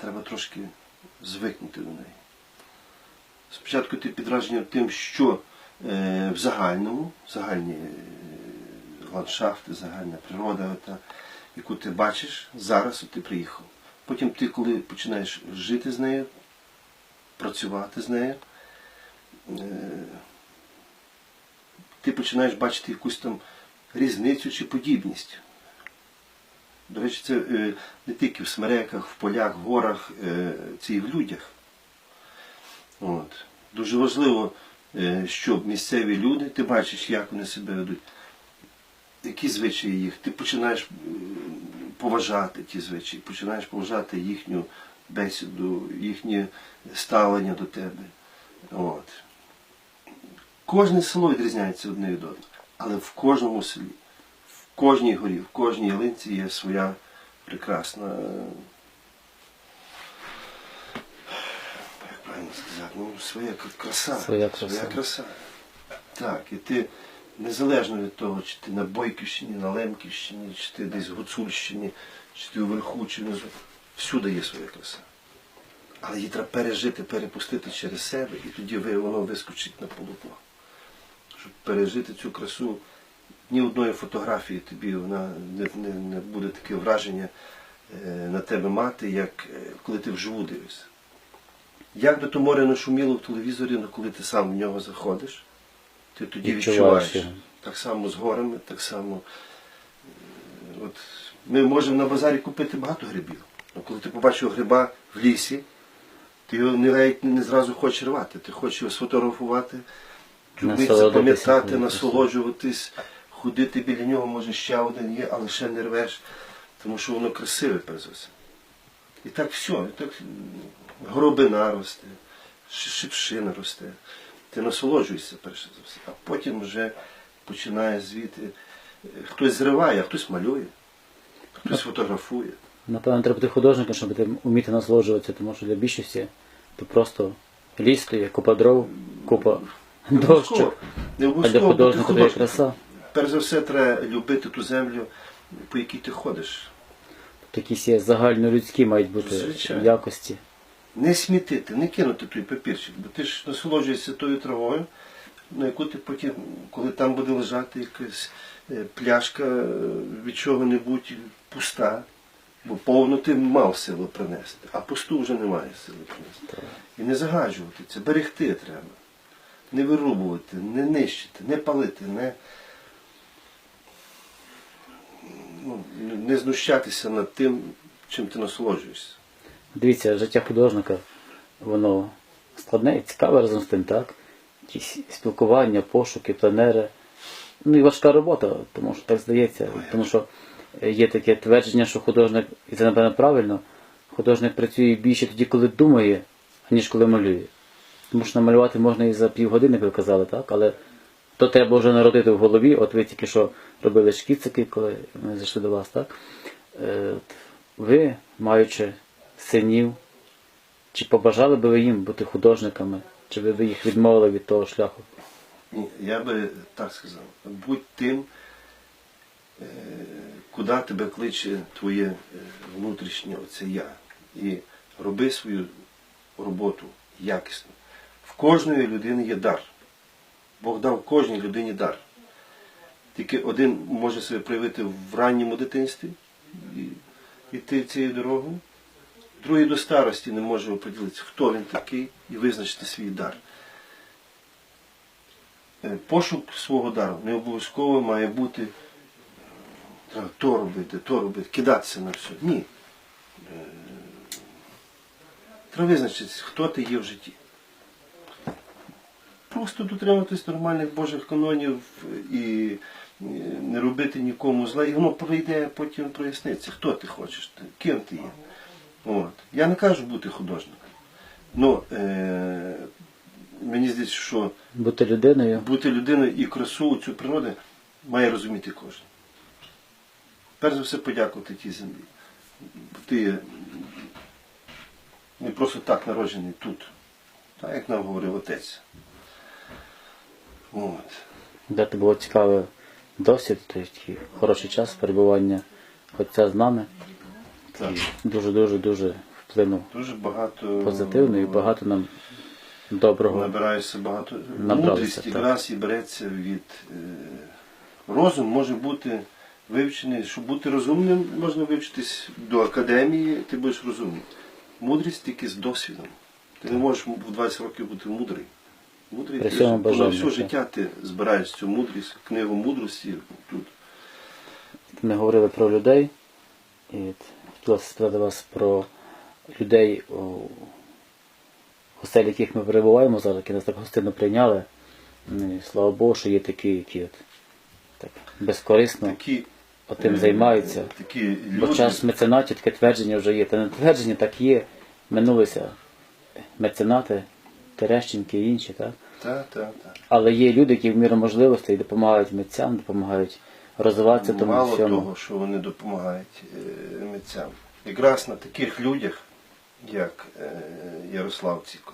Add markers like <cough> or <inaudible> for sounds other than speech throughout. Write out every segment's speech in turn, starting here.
треба трошки звикнути до неї. Спочатку ти підраження тим, що е, в загальному, загальні е, ландшафти, загальна природа, та, яку ти бачиш, зараз ти приїхав. Потім ти, коли починаєш жити з нею, працювати з нею, е, ти починаєш бачити якусь там різницю чи подібність. До речі, це е, не тільки в смереках, в полях, в горах, е, це і в людях. От. Дуже важливо, е, щоб місцеві люди, ти бачиш, як вони себе ведуть, які звичаї їх, ти починаєш поважати ті звичаї, починаєш поважати їхню бесіду, їхнє ставлення до тебе. От. Кожне село відрізняється одне від одного, але в кожному селі, кожній горі, в кожній ялинці є своя прекрасна. Як правильно сказати, ну, своя краса. Своя краса. Своя краса. Так, і ти незалежно від того, чи ти на Бойківщині, на Лемківщині, чи ти десь в Гуцульщині, чи ти вверху, чи внизу, всюди є своя краса. Але її треба пережити, перепустити через себе, і тоді воно вискочить на полотно. Щоб пережити цю красу, ні одної фотографії тобі вона не, не, не буде таке враження е, на тебе мати, як е, коли ти вживу дивишся. Як би то море не шуміло в телевізорі, але коли ти сам в нього заходиш, ти тоді Відчуваєш відчуваєш. Так само з горами, так само. е, От ми можемо на базарі купити багато грибів. Але коли ти побачив гриба в лісі, ти його не, навіть не зразу хочеш рвати. Ти хочеш його сфотографувати, Насолодитися запам'ятати, насолоджуватись, ходити біля нього, може ще один є, але ще не рвеш, тому що воно красиве перш за все. І так все, і так горобина росте, шипшина росте. Ти насолоджуєшся перше за все, а потім вже починає звідти. е, Хтось зриває, а хтось малює, хтось фотографує. Напевно, треба бути художником, щоб ти вміти насолоджуватися, тому що для більшості то просто ліс є, купа дров, купа дощок. Не А для обов'язково бути художника то є художником. краса. Перш за все, треба любити ту землю, по якій ти ходиш. Якісь є загальнолюдські мають бути Звичайно. якості. Не смітити, не кинути той папірчик, бо ти ж насолоджуєшся тою травою, на яку ти потім, коли там буде лежати якась е, пляшка е, від чого-небудь пуста, бо повну ти мав силу принести, а пусту вже немає сили принести. І не загаджувати це, берегти треба. Не вирубувати, не нищити, не палити, не, ну, не знущатися над тим, чим ти насолоджуєшся. Дивіться, життя художника, воно складне і цікаве разом з тим, так? Якісь спілкування, пошуки, пленери. Ну і важка робота, тому що так здається. Тому що є таке твердження, що художник, і це напевно правильно, художник працює більше тоді, коли думає, ніж коли малює. Тому що намалювати можна і за півгодини, як ви казали, так? Але то треба вже народити в голові. От ви тільки що робили шкіцики, коли ми зайшли до вас, так? Е, Ви, маючи синів, чи побажали би ви їм бути художниками, чи ви б їх відмовили від того шляху? Ні, я би так сказав. Будь тим, е, куди тебе кличе твоє е, внутрішнє оце я. І роби свою роботу якісно. В кожної людини є дар. Бог дав кожній людині дар. Тільки один може себе проявити в ранньому дитинстві і йти цією дорогою. Другий до старості не може оприділитися, хто він такий, і визначити свій дар. Е, Пошук свого дару не обов'язково має бути то робити, то робити, кидатися на все. Ні. Е, Треба визначитися, хто ти є в житті. Просто дотримуватись нормальних Божих канонів і не робити нікому зла, і воно пройде, потім проясниться, хто ти хочеш, ким ти є. От. Я не кажу бути художником. Ну, е, мені здається, що Бути людиною. бути людиною і красу цю природи має розуміти кожен. Перш за все подякувати тій землі. Ти не просто так народжений тут, так як нам говорив отець. От. Де було цікавий досвід, тобто хороший час перебування отця з нами. Так. Дуже-дуже дуже вплинув Дуже багато позитивно і багато нам доброго. набирається багато. Набралося, Мудрість так. якраз і береться від е, розум може бути вивчений. Щоб бути розумним, можна вивчитись до академії, ти будеш розумний. Мудрість тільки з досвідом. Ти не можеш в 20 років бути мудрий. Мудрий При бажанні, все життя ти збираєш цю мудрість, книгу мудрості тут. Ми говорили про людей, і от хотілося спитати вас про людей, у оселі, яких ми перебуваємо зараз, які нас так гостинно прийняли. Ну, і Слава Богу, що є такі, які от, так, безкорисно Такі, отим е, займаються. Такі Бо час меценатів таке твердження вже є. Та не твердження так є. Минулися меценати, Терещенки і інші, так? та, та, та. Але є люди, які в міру можливостей допомагають митцям, допомагають розвиватися тому Мало всьому. того, що вони допомагають е, митцям. Якраз на таких людях, як е, Ярослав Ціко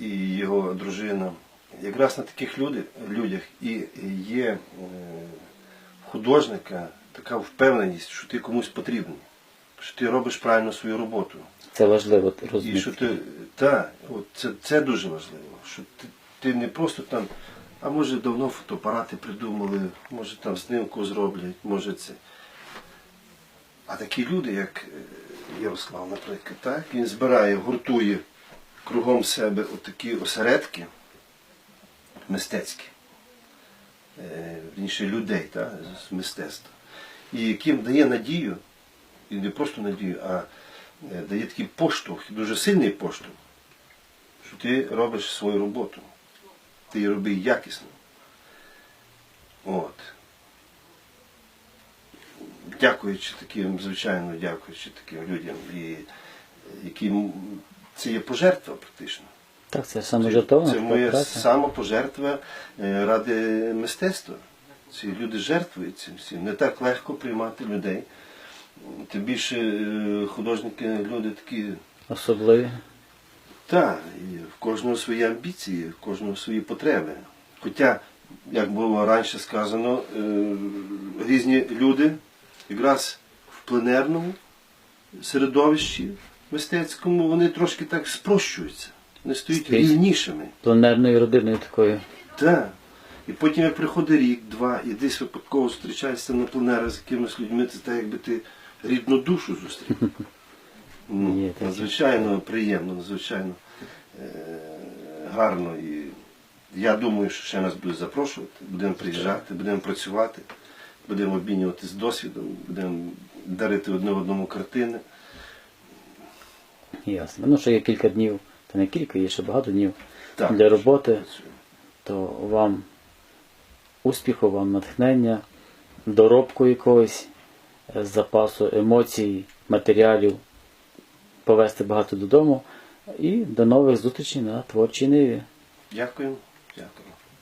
і його дружина, якраз на таких люди, людях і є е, художника така впевненість, що ти комусь потрібний, що ти робиш правильно свою роботу. Це важливо І розуміти. що ти, та, от це, це дуже важливо, що ти, ти не просто там, а може давно фотоапарати придумали, може там знімку зроблять, може це. А такі люди, як е, Ярослав, наприклад, так, він збирає, гуртує кругом себе отакі осередки мистецькі, е, вірніше людей так, з мистецтва, і яким дає надію, і не просто надію, а е, дає такий поштовх, дуже сильний поштовх, що ти робиш свою роботу. Ти її роби якісно. От. Дякуючи таким, звичайно, дякуючи таким людям, і, які, це є пожертва практично. Так, це саме жертовна Це моя праця. самопожертва е, ради мистецтва. Ці люди жертвують цим всім. Не так легко приймати людей. Тим більше е, художники, люди такі, Особливі. Так, і в кожного свої амбіції, в кожного свої потреби. Хоча, як було раніше сказано, е, різні люди якраз в пленерному середовищі мистецькому вони трошки так спрощуються. Вони стають Скрізь. рівнішими. Пленерною родиною такою. Так. І потім, як приходить рік, два, і десь випадково зустрічаєшся на пленерах з якимись людьми, це так, якби ти рідну душу зустрів. <laughs> Ну, Є надзвичайно приємно, надзвичайно е- гарно. І я думаю, що ще нас будуть запрошувати, будемо приїжджати, будемо працювати, будемо обмінюватися досвідом, будемо дарити одне одному картини. Ясно. Ну, що є кілька днів, та не кілька, є ще багато днів Так. для роботи, то вам успіху, вам натхнення, доробку якогось, е, запасу емоцій, матеріалів, повезти багато додому і до нових зустрічей на творчій ниві. Дякую. Дякую.